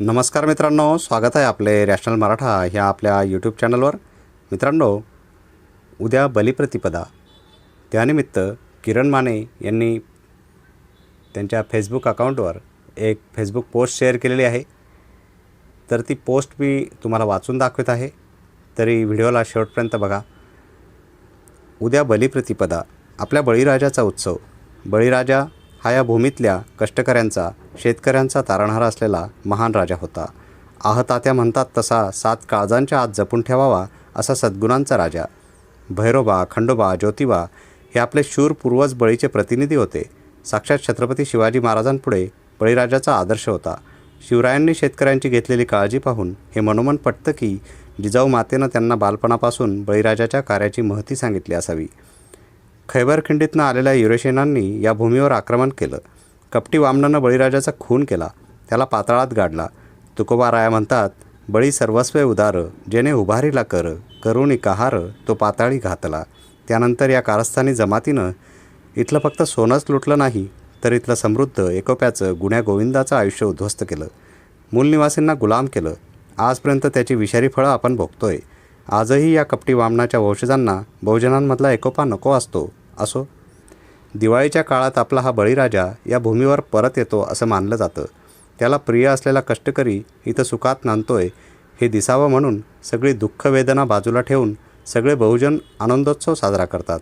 नमस्कार मित्रांनो स्वागत आहे आपले रॅशनल मराठा ह्या आपल्या यूट्यूब चॅनलवर. मित्रांनो उद्या बलिप्रतिपदा. त्यानिमित्त किरण माने यांनी त्यांच्या फेसबुक अकाउंटवर एक फेसबुक पोस्ट शेअर केलेली आहे. तर ती पोस्ट मी तुम्हाला वाचून दाखवत आहे. तरी व्हिडिओला शेवटपर्यंत बघा. उद्या बलिप्रतिपदा. आपल्या बळीराजाचा उत्सव. बळीराजा हा या भूमीतल्या कष्टकऱ्यांचा शेतकऱ्यांचा तारणहार असलेला महान राजा होता. आहतात्या म्हणतात तसा सात काळजांच्या आत जपून ठेवावा असा सद्गुणांचा राजा. भैरोबा खंडोबा ज्योतिबा हे आपले शूर पूर्वज बळीचे प्रतिनिधी होते. साक्षात छत्रपती शिवाजी महाराजांपुढे बळीराजाचा आदर्श होता. शिवरायांनी शेतकऱ्यांची घेतलेली काळजी पाहून हे मनोमन पटतं की जिजाऊ मातेनं त्यांना बालपणापासून बळीराजाच्या कार्याची महती सांगितली असावी. खैबर खिंडीतनं आलेल्या युरेशेनांनी या भूमीवर आक्रमण केलं. कपटी वामनानं बळीराजाचा खून केला. त्याला पाताळात गाडला. तुकोबा राया म्हणतात बळी सर्वस्व उदार जेने उभारीला कर करुणी कहार तो पाताळी घातला. त्यानंतर या कारस्थानी जमातीनं इथलं फक्त सोनंच लुटलं नाही तर इथलं समृद्ध एकोप्याचं गुण्या गोविंदाचं आयुष्य उद्ध्वस्त केलं. मूलनिवासींना गुलाम केलं. आजपर्यंत त्याची विषारी फळं आपण भोगतोय. आजही या कपटी वामनाच्या वंशजांना बहुजनांमधला एकोपा नको असतो असो. दिवाळीच्या काळात आपला हा बळीराजा या भूमीवर परत येतो असं मानलं जातं. त्याला प्रिय असलेला कष्टकरी इथं सुखात नांदतोय हे दिसावं म्हणून सगळी दुःख वेदना बाजूला ठेवून सगळे बहुजन आनंदोत्सव साजरा करतात.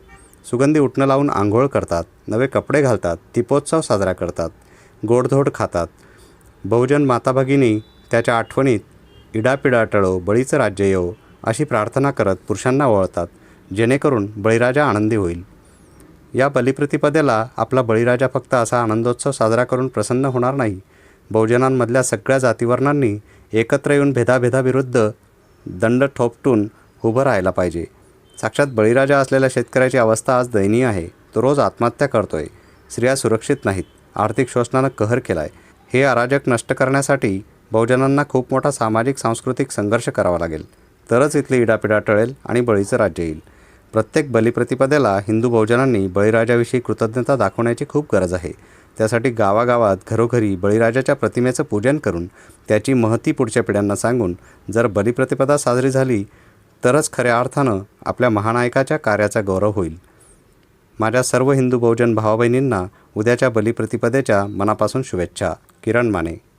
सुगंधी उठणं लावून आंघोळ करतात नवे कपडे घालतात दीपोत्सव साजरा करतात गोडधोड खातात. बहुजन माता भगिनी त्याच्या आठवणीत इडापिडा टळो बळीचं राज्य येवो अशी प्रार्थना करत पुरुषांना वळतात जेणेकरून बळीराजा आनंदी होईल. या बलिप्रतिपदेला आपला बळीराजा फक्त असा आनंदोत्सव साजरा करून प्रसन्न होणार नाही. बहुजनांमधल्या सगळ्या जातीवर्णांनी एकत्र येऊन भेदाभेदाविरुद्ध दंड ठोपटून उभं राहायला पाहिजे. साक्षात बळीराजा असलेल्या शेतकऱ्याची अवस्था आज दयनीय आहे. तो रोज आत्महत्या करतोय. स्त्रिया सुरक्षित नाहीत. आर्थिक शोषणानं कहर केलाय. हे अराजक नष्ट करण्यासाठी बहुजनांना खूप मोठा सामाजिक सांस्कृतिक संघर्ष करावा लागेल. तरच इथली इडापिडा टळेल आणि बळीचं राज्य येईल. प्रत्येक बलिप्रतिपदेला हिंदू बहुजनांनी बळीराजाविषयी कृतज्ञता दाखवण्याची खूप गरज आहे. त्यासाठी गावागावात घरोघरी बळीराजाच्या प्रतिमेचं पूजन करून त्याची महती पुढच्या पिढ्यांना सांगून जर बलिप्रतिपदा साजरी झाली तरच खऱ्या अर्थानं आपल्या महानायकाच्या कार्याचा गौरव होईल. माझ्या सर्व हिंदू बहुजन भावाबहिणींना उद्याच्या बलिप्रतिपदेच्या मनापासून शुभेच्छा. किरण माने.